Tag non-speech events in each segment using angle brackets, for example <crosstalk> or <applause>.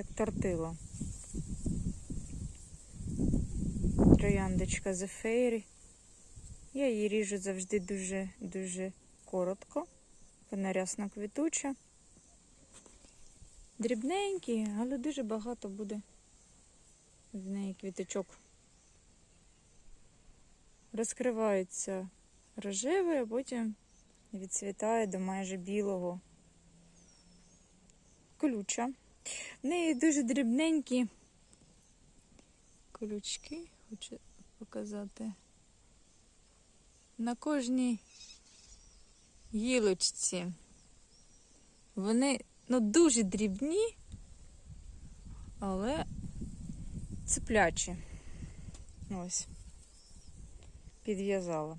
як тортила. Трояндочка Зефейрі. Я її ріжу завжди дуже-дуже коротко. Вона рясно квітуча. Дрібненькі, але дуже багато буде в неї квіточок. Розкривається рожевий, а потім відцвітає до майже білого. Колюча. В неї дуже дрібненькі колючки, хочу показати. На кожній гілочці. Вони ну, дуже дрібні, але цеплячі. Ось. Підв'язала.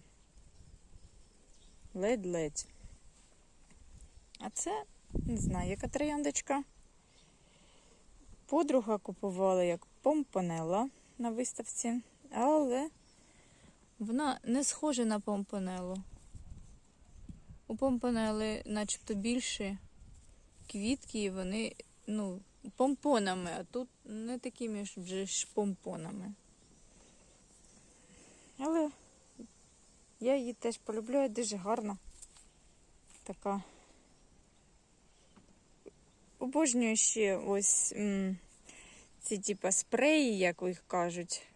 Ледь-ледь. А це, не знаю, яка трояндочка. Подруга купувала як помпонела на виставці, але вона не схожа на помпонелу. У помпонели начебто більші квітки, і вони, ну, помпонами, а тут не такими ж помпонами. Але я її теж полюбляю, дуже гарна. Така. Обожнюю ще ось ці типа спреї, як їх кажуть,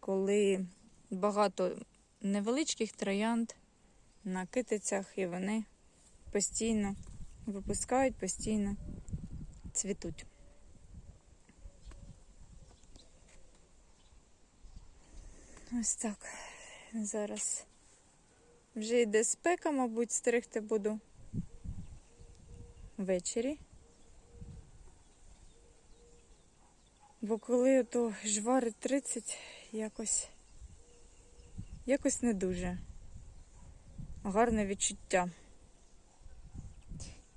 коли багато невеличких троянд на китицях, і вони постійно випускають, постійно цвітуть. Ось так. Зараз вже йде спека, мабуть, стригти буду ввечері. Бо коли ото жвари 30, якось, якось не дуже гарне відчуття.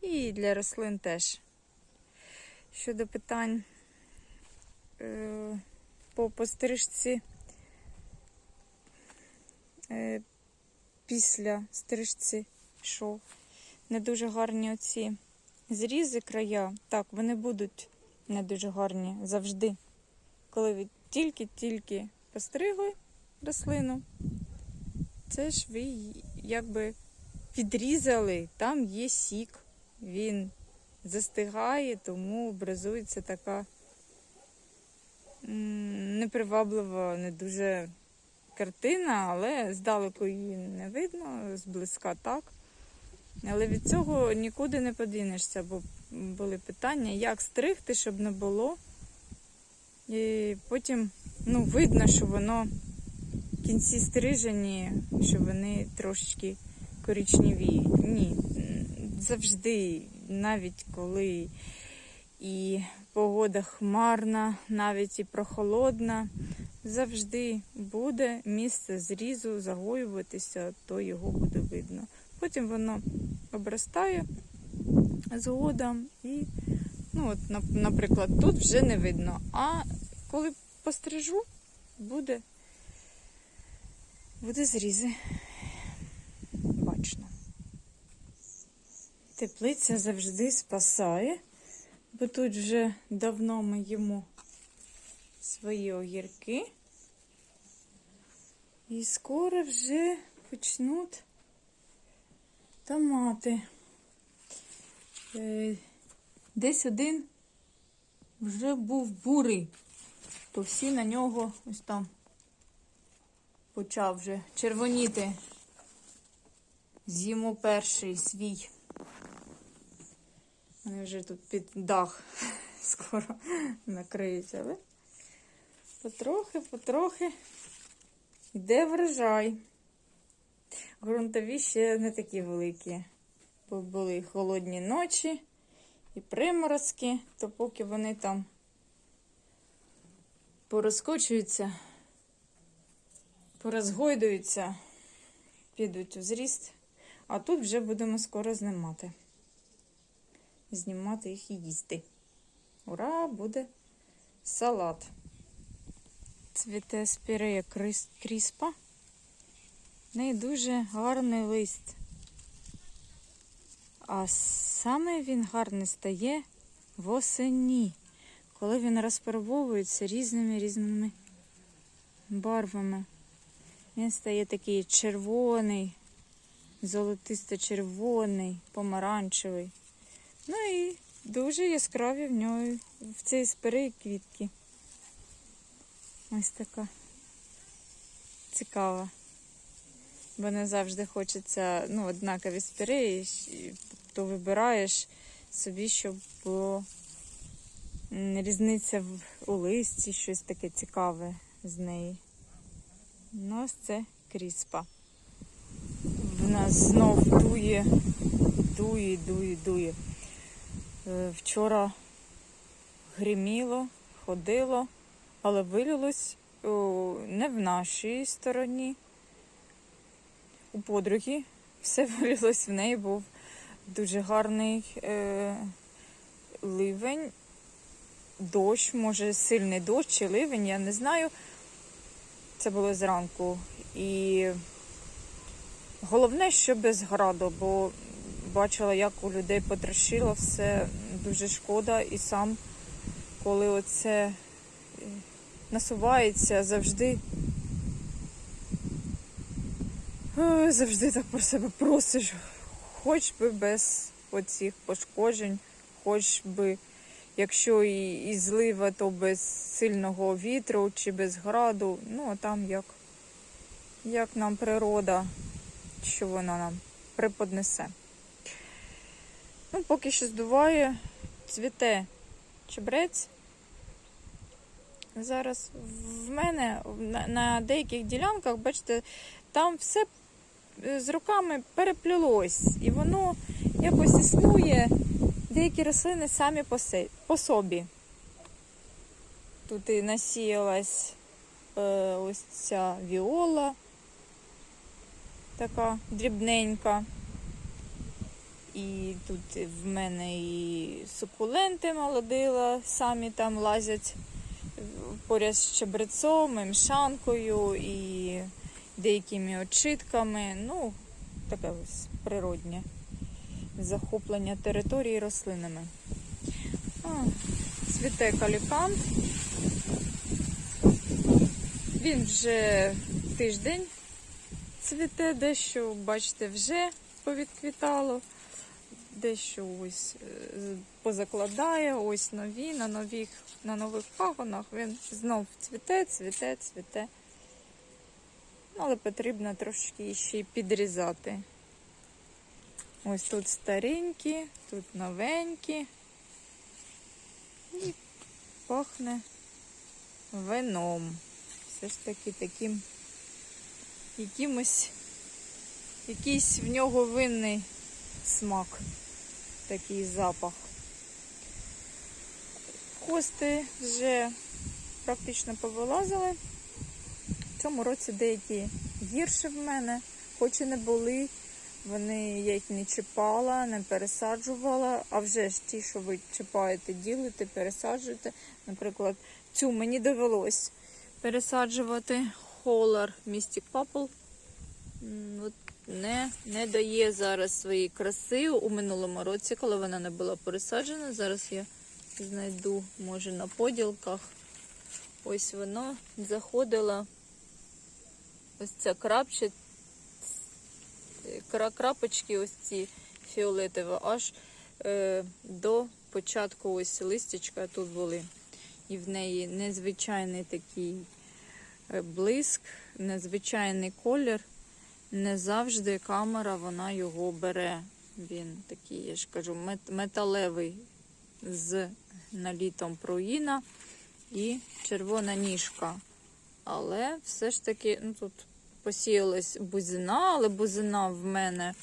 І для рослин теж. Щодо питань е, по пострижці е, після стрижці що не дуже гарні оці зрізи края. Так, вони будуть не дуже гарні завжди. Коли ви тільки-тільки постригли рослину, це ж ви якби підрізали, там є сік, він застигає, тому образується така неприваблива, не дуже картина, але здалеку її не видно, зблизька так. Але від цього нікуди не подінешся, бо були питання, як стригти, щоб не було. І потім ну, видно, що воно в кінці стрижені, що вони трошечки коричневі. Ні, завжди, навіть коли і погода хмарна, навіть і прохолодна, завжди буде місце зрізу загоюватися, то його буде видно. Потім воно обростає згодом і, ну, от, наприклад, тут вже не видно. А коли пострижу, буде, буде зрізи. Бачно. Теплиця завжди спасає, бо тут вже давно ми їмо свої огірки. І скоро вже почнуть томати. Е, Десь один вже був бурий, то всі на нього ось там почав вже червоніти. З'їмо перший свій. Вони вже тут під дах <laughs> скоро накриються, але потрохи, потрохи йде врожай. Грунтові ще не такі великі. Були холодні ночі і приморозки, то поки вони там порозкочуються, порозгойдуються, підуть у зріст. А тут вже будемо скоро знімати. Знімати їх і їсти. Ура, буде салат. Цвіте спірея кріспа. В неї дуже гарний лист. А саме він гарний стає восені. коли він розфарбовується різними різними барвами. Він стає такий червоний, золотисто-червоний, помаранчевий. Ну і дуже яскраві в нього в цій спири квітки. Ось така цікава. Бо не завжди хочеться ну, однакові і то вибираєш собі, щоб було різниця в, у листі, щось таке цікаве з неї. Ну, ось це кріспа. В нас знов дує, дує, дує, дує. Е, Вчора гриміло, ходило, але вилилось не в нашій стороні. У подруги все <laughs> вилилось в неї, був дуже гарний е, ливень, дощ, може сильний дощ чи ливень, я не знаю. Це було зранку. І головне, що без граду, бо бачила, як у людей потрошило все дуже шкода. І сам, коли оце е, насувається, завжди. Завжди так про себе просиш, хоч би без оцих пошкоджень, хоч би, якщо і, і злива, то без сильного вітру чи без граду. Ну, а там як, як нам природа, що вона нам преподнесе. Ну, поки що здуває, цвіте чебрець. Зараз в мене на, на деяких ділянках, бачите, там все з руками переплілось, і воно якось існує. Деякі рослини самі по, се- по собі. Тут і насіялась е, ось ця віола, така дрібненька. І тут в мене і сукуленти молодила, самі там лазять поряд з чебрецом, і мшанкою, і деякими очитками. Ну, таке ось природнє захоплення території рослинами. А, цвіте калікант. Він вже тиждень цвіте, дещо, бачите, вже повідквітало, дещо ось е, позакладає, ось нові, на нових, на нових пагонах він знов цвіте, цвіте, цвіте. Ну, Але потрібно трошки ще й підрізати. Ось тут старенькі, тут новенькі. І пахне вином. Все ж таки таким якимось якийсь в нього винний смак, такий запах. Хости вже практично повилазили. Цьому році деякі гірше в мене, хоч і не були. Вони я їх не чіпала, не пересаджувала. А вже ж ті, що ви чіпаєте, ділите, пересаджуєте. Наприклад, цю мені довелось пересаджувати Холар Mystic Purple. От не, не дає зараз своєї краси у минулому році, коли вона не була пересаджена. Зараз я знайду, може, на поділках. Ось воно заходила. Ось ця крапча, крапочки, ось ці фіолетові, аж е, до початку ось листячка тут були. І в неї незвичайний такий е, блиск, незвичайний колір. Не завжди камера вона його бере. Він такий, я ж кажу, мет- металевий з налітом проїна і червона ніжка. Але все ж таки, ну тут посіялась бузина, але бузина в мене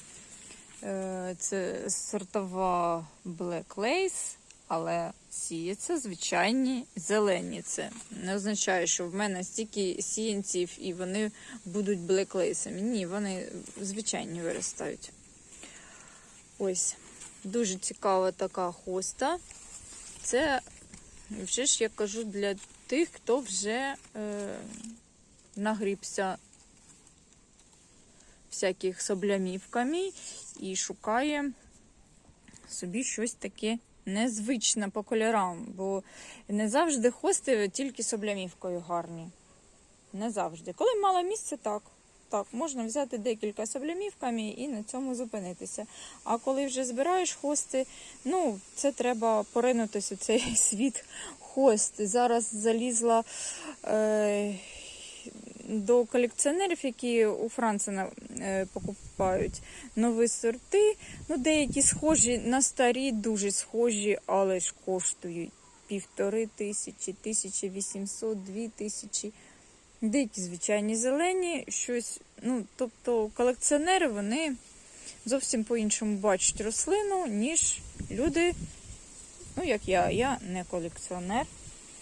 е, це сортова Black Lace, але сіється звичайні зелені. Це не означає, що в мене стільки сіянців і вони будуть Black Lace. Ні, вони звичайні виростають. Ось, дуже цікава така хоста. Це вже ж я кажу для тих, хто вже е, нагрібся всяких соблямів камій і шукає собі щось таке незвична по кольорам, бо не завжди хости тільки з облямівкою гарні. Не завжди. Коли мало місця, так. Так, можна взяти декілька з облямівками і на цьому зупинитися. А коли вже збираєш хости, ну, це треба поринутися у цей <laughs> світ хост. Зараз залізла е, до колекціонерів, які у Францена е, покупають нові сорти. Ну, деякі схожі на старі, дуже схожі, але ж коштують півтори тисячі, тисячі вісімсот, дві тисячі. Деякі звичайні зелені, щось. Ну, тобто колекціонери вони зовсім по-іншому бачать рослину, ніж люди, ну як я, я не колекціонер.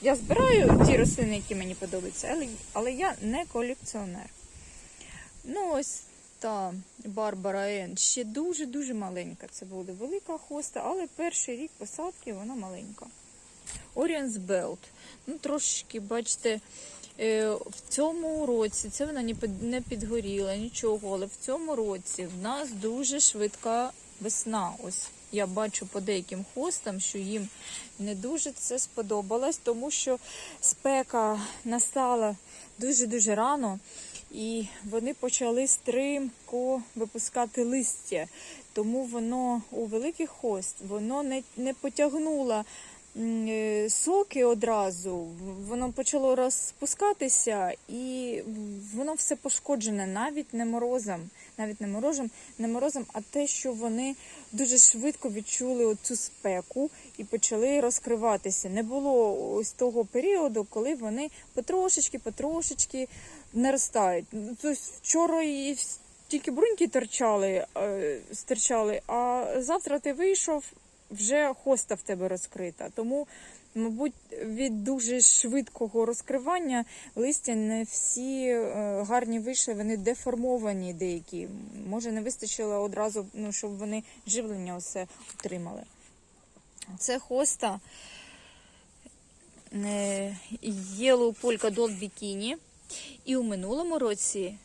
Я збираю ті рослини, які мені подобаються, але, але я не колекціонер. Ну, ось та Барбара Ен ще дуже-дуже маленька. Це буде велика хоста, але перший рік посадки вона маленька. Orion's Belt. Ну, трошечки, бачите, е, в цьому році це вона не підгоріла, нічого, але в цьому році в нас дуже швидка весна. Ось я бачу по деяким хостам, що їм не дуже це сподобалось, тому що спека настала дуже-дуже рано, і вони почали стрімко випускати листя. Тому воно у великих хост воно не, не потягнуло е, соки одразу, воно почало розпускатися, і воно все пошкоджене навіть не морозом, навіть не морозом, не морозом, а те, що вони дуже швидко відчули оцю спеку і почали розкриватися. Не було ось того періоду, коли вони потрошечки, потрошечки наростають. Ну, Тобто вчора і тільки бруньки торчали, е, стирчали, а завтра ти вийшов, вже хоста в тебе розкрита. Тому, мабуть, від дуже швидкого розкривання листя не всі е, гарні вийшли, вони деформовані деякі. Може, не вистачило одразу, ну, щоб вони живлення усе отримали. Це хоста Yellow Polka Dot Bikini. І у минулому році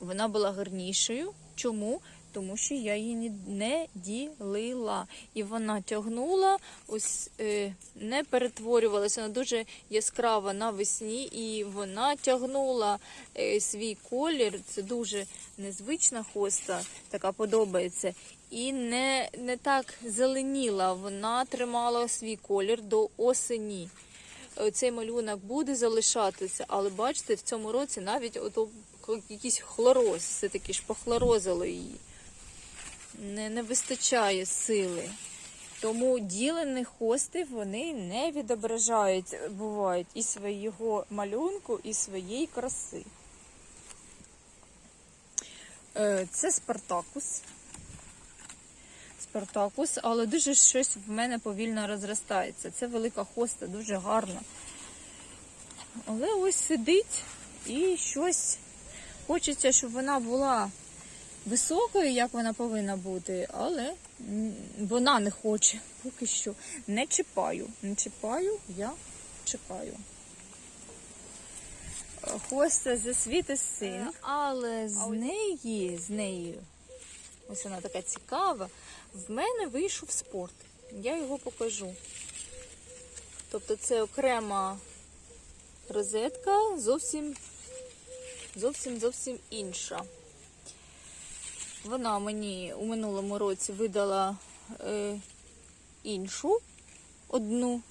вона була гарнішою. Чому? Тому що я її не ділила. І вона тягнула, ось е, не перетворювалася, вона дуже яскрава навесні, і вона тягнула е, свій колір. Це дуже незвична хоста, така подобається. І не, не так зеленіла, вона тримала свій колір до осені цей малюнок буде залишатися, але бачите, в цьому році навіть ото якийсь хлороз, все-таки ж похлорозило її. Не, не вистачає сили. Тому ділені хости вони не відображають, бувають і свого малюнку, і своєї краси. Е, Це Спартакус. Спартакус, але дуже щось в мене повільно розростається. Це велика хоста, дуже гарна. Але ось сидить і щось хочеться, щоб вона була високою, як вона повинна бути, але вона не хоче. Поки що не чіпаю. Не чіпаю, я чекаю. Е, Хоста засвіти син, але з неї, з неї, ось вона така цікава. В мене вийшов спорт. Я його покажу. Тобто це окрема розетка, зовсім зовсім зовсім інша. Вона мені у минулому році видала е, іншу одну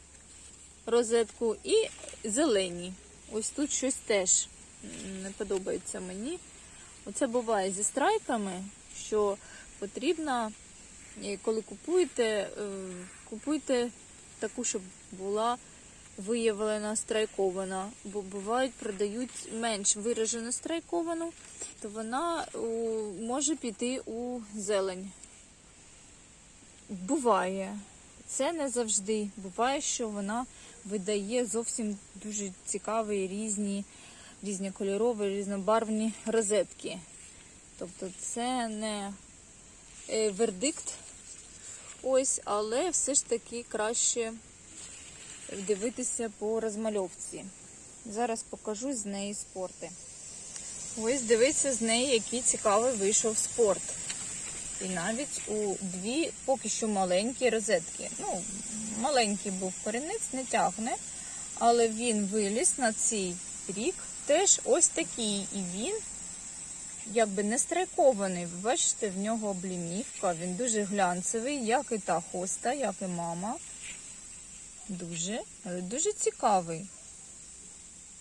розетку і зелені. Ось тут щось теж не подобається мені. Оце буває зі страйками, що потрібно коли купуєте, е, купуйте таку, щоб була виявлена страйкована, бо бувають, продають менш виражено страйковану, то вона може піти у зелень. Буває. Це не завжди. Буває, що вона видає зовсім дуже цікаві різні, різні кольорові, різнобарвні розетки. Тобто це не е, вердикт. Ось, але все ж таки краще дивитися по розмальовці. Зараз покажу з неї спорти. Ось дивіться з неї, який цікавий вийшов спорт. і навіть у дві поки що маленькі розетки. Ну, маленький був корінець, не тягне, але він виліз на цей рік теж ось такий. І він якби не страйкований. Ви бачите, в нього облімівка, він дуже глянцевий, як і та хоста, як і мама. Дуже, але дуже цікавий.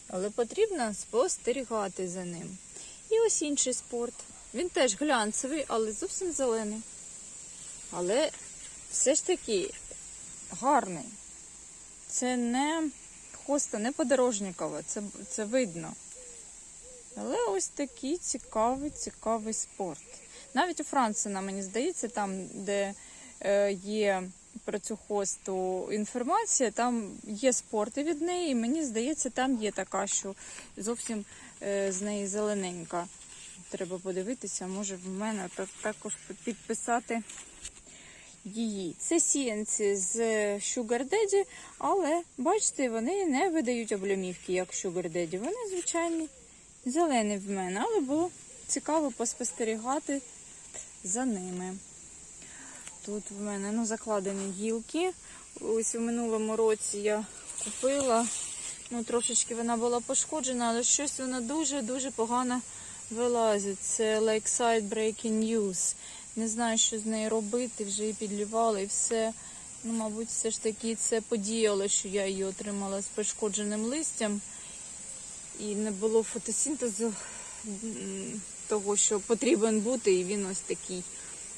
Але потрібно спостерігати за ним. І ось інший спорт. Він теж глянцевий, але зовсім зелений. Але все ж таки гарний. Це не хоста, не подорожникова, це, це видно. Але ось такий цікавий, цікавий спорт. Навіть у Франції, мені здається, там, де е, є про цю хосту інформація, там є спорти від неї, і мені здається, там є така, що зовсім е, з неї зелененька. Треба подивитися, може в мене також підписати її. Це сіянці з Sugar Daddy, але бачите, вони не видають облямівки, як Sugar Daddy. Вони звичайні зелені в мене, але було цікаво поспостерігати за ними. Тут в мене ну, закладені гілки. Ось у минулому році я купила. Ну, трошечки вона була пошкоджена, але щось вона дуже-дуже погано вилазить. Це Lakeside Breaking News. Не знаю, що з нею робити, вже її підлівали і все. Ну, мабуть, все ж таки це подіяло, що я її отримала з пошкодженим листям. І не було фотосинтезу м, того, що потрібен бути, і він ось такий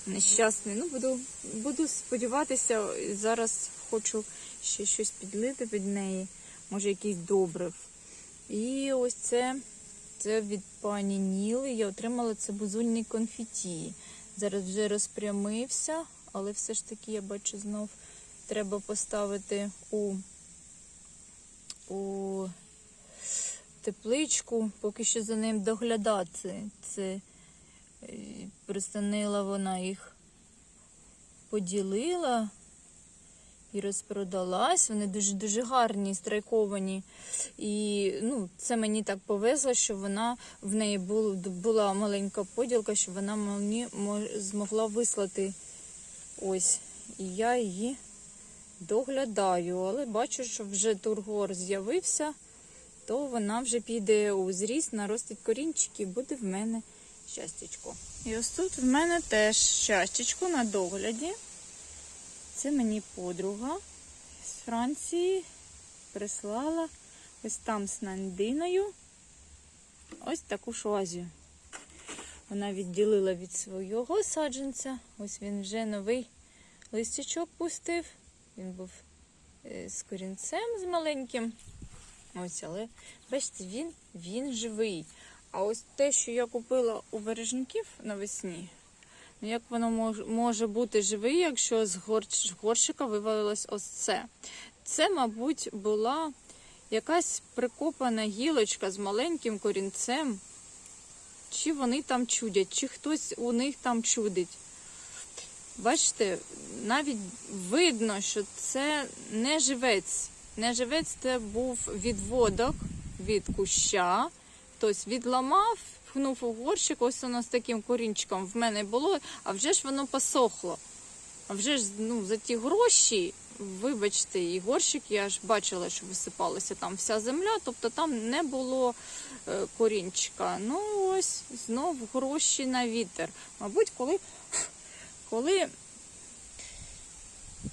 нещасний. Ну, буду, буду сподіватися, зараз хочу ще щось підлити під неї, може якийсь добрив. І ось це, це від пані Ніли. Я отримала це бузульний конфеті. Зараз вже розпрямився, але все ж таки, я бачу, знов треба поставити у, у тепличку, поки що за ним доглядати. Це пристанила вона їх поділила і розпродалась. Вони дуже-дуже гарні, страйковані. І ну, це мені так повезло, що вона в неї бу- була маленька поділка, що вона мені змогла вислати ось. І я її доглядаю. Але бачу, що вже тургор з'явився, то вона вже піде у зріст, наростить корінчики і буде в мене щастячко. І ось тут в мене теж щастячко на догляді. Це мені подруга з Франції прислала ось там з Нандиною ось таку шуазію. Вона відділила від свого саджанця. Ось він вже новий листячок пустив. Він був е, з корінцем з маленьким. Ось, але бачите, він, він живий. А ось те, що я купила у бережників навесні, ну як воно може бути живий, якщо з горщика вивалилось ось це. Це, мабуть, була якась прикопана гілочка з маленьким корінцем. Чи вони там чудять, чи хтось у них там чудить. Бачите, навіть видно, що це не живець. Не живець це був відводок від куща. Хтось відламав, пхнув у горщик, ось воно з таким корінчиком в мене було, а вже ж воно посохло. А вже ж ну, за ті гроші, вибачте, і горщик, я ж бачила, що висипалася там вся земля, тобто там не було е, корінчика. Ну ось знов гроші на вітер. Мабуть, коли, коли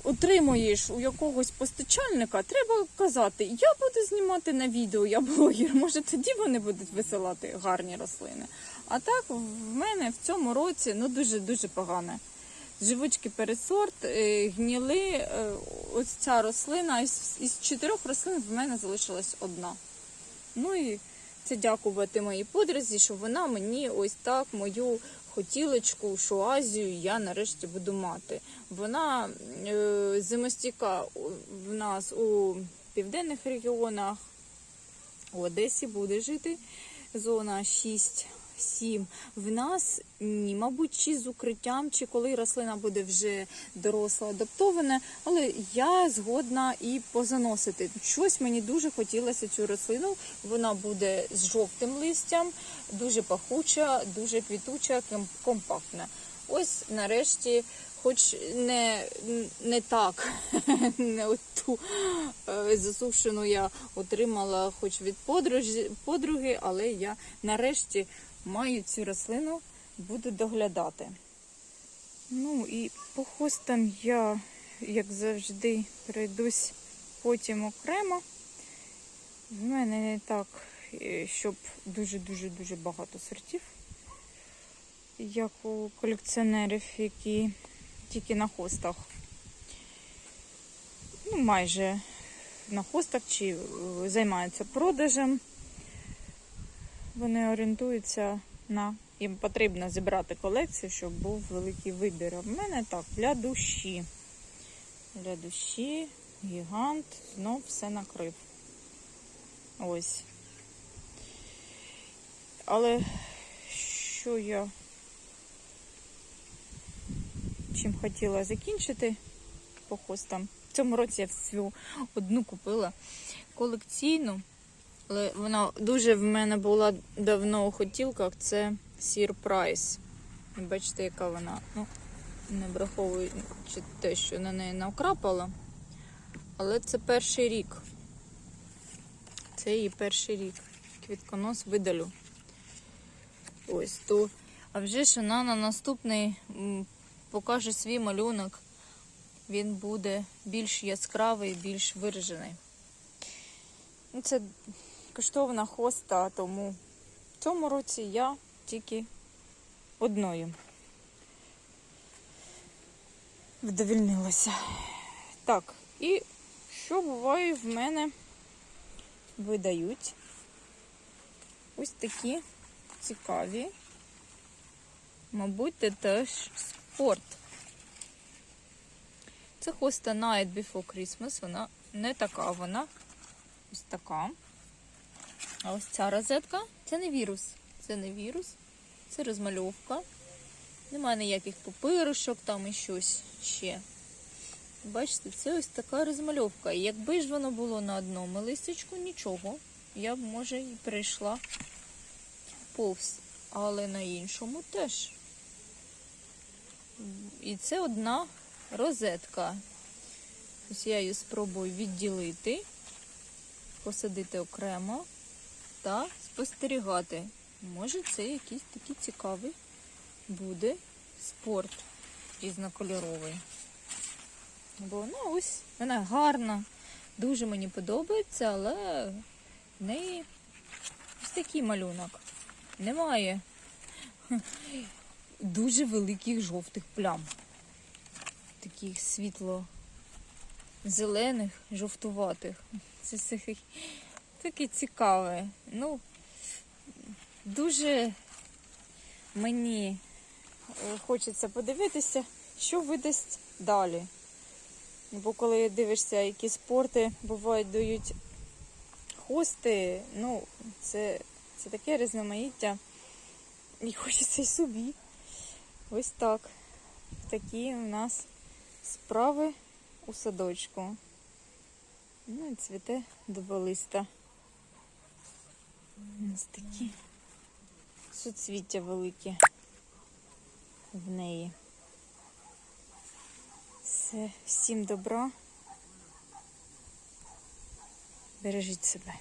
отримуєш у якогось постачальника, треба казати, я буду знімати на відео, я блогер. Може тоді вони будуть висилати гарні рослини. А так в мене в цьому році ну дуже-дуже погане. Живучки пересорт, е, гніли. е, Ось ця рослина із, чотирьох рослин в мене залишилась одна. Ну і це дякувати моїй подрузі, що вона мені ось так мою хотілочку, шоазію я нарешті буду мати. Вона е, зимостійка в нас у південних регіонах, у Одесі буде жити зона 6. 7. В нас ні, мабуть, чи з укриттям, чи коли рослина буде вже доросла, адаптована, але я згодна і позаносити. Щось мені дуже хотілося цю рослину. Вона буде з жовтим листям, дуже пахуча, дуже квітуча, компактна. ось нарешті, хоч не, не так, <laughs> не ту е, засушену я отримала хоч від подруги, але я нарешті маю цю рослину, буду доглядати. Ну і по хостам я, як завжди, пройдусь потім окремо. В мене не так, е, щоб дуже-дуже-дуже багато сортів, як у колекціонерів, які тільки на хостах. Ну, майже на хостах чи е, займаються продажем. Вони орієнтуються на їм потрібно зібрати колекцію, щоб був великий вибір. А в мене так, для душі. Для душі, гігант, знов все накрив. Ось. Але що я чим хотіла закінчити по хостам. В цьому році я всю одну купила колекційну. Але вона дуже в мене була давно у хотілках. Це Сір Прайс. Бачите, яка вона. Ну, не враховуючи те, що на неї накрапала. Але це перший рік. Це її перший рік. Квітконос видалю. Ось то. А вже ж вона на наступний покаже свій малюнок. Він буде більш яскравий, більш виражений. Ну, Це коштовна хоста, тому в цьому році я тільки одною вдовільнилася. Так, і що буває в мене видають ось такі цікаві, мабуть, це теж спорт. Це хоста Night Before Christmas, вона не така, вона ось така. А ось ця розетка це не вірус. Це не вірус, це розмальовка. Немає ніяких папирушок там і щось ще. Бачите, це ось така розмальовка. І якби ж воно було на одному листочку, нічого. Я б, може, і перейшла повз. Але на іншому теж. І це одна розетка. Ось я її спробую відділити, посадити окремо та спостерігати. Може, це якийсь такий цікавий буде спорт різнокольоровий. Бо ну ось вона гарна, дуже мені подобається, але в неї ось такий малюнок. Немає дуже великих жовтих плям. Таких світло-зелених, жовтуватих. Це таке цікаве. Ну, дуже мені е, хочеться подивитися, що видасть далі. Бо коли дивишся, які спорти бувають, дають хости, ну, це, це таке різноманіття. І хочеться й собі. Ось так. Такі у нас справи у садочку. Ну і цвіте дуболиста. Ось такі суцвіття великі в неї. Все, всім добра. Бережіть себе.